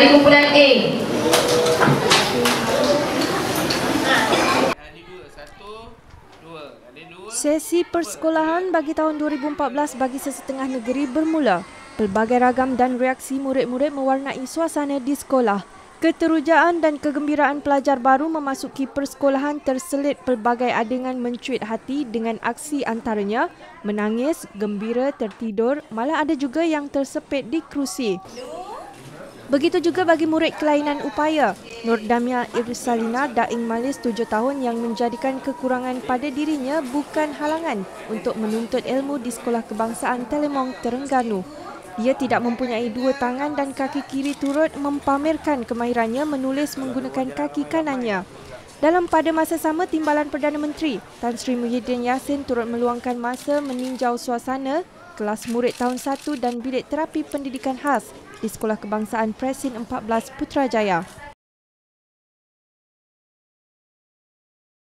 Dari kumpulan A. Sesi persekolahan bagi tahun 2014 bagi sesetengah negeri bermula. Pelbagai ragam dan reaksi murid-murid mewarnai suasana di sekolah. Keterujaan dan kegembiraan pelajar baru memasuki persekolahan terselit pelbagai adegan mencuit hati dengan aksi antaranya menangis, gembira, tertidur, malah ada juga yang tersepit di kerusi. Begitu juga bagi murid kelainan upaya. Nur Damia Irsalina Daing Malis 7 tahun yang menjadikan kekurangan pada dirinya bukan halangan untuk menuntut ilmu di Sekolah Kebangsaan Telemong Terengganu. Ia tidak mempunyai dua tangan dan kaki kiri turut mempamerkan kemahirannya menulis menggunakan kaki kanannya. Dalam pada masa sama, Timbalan Perdana Menteri Tan Sri Muhyiddin Yassin turut meluangkan masa meninjau suasana kelas murid tahun 1 dan bilik terapi pendidikan khas di Sekolah Kebangsaan Presin 14 Putrajaya.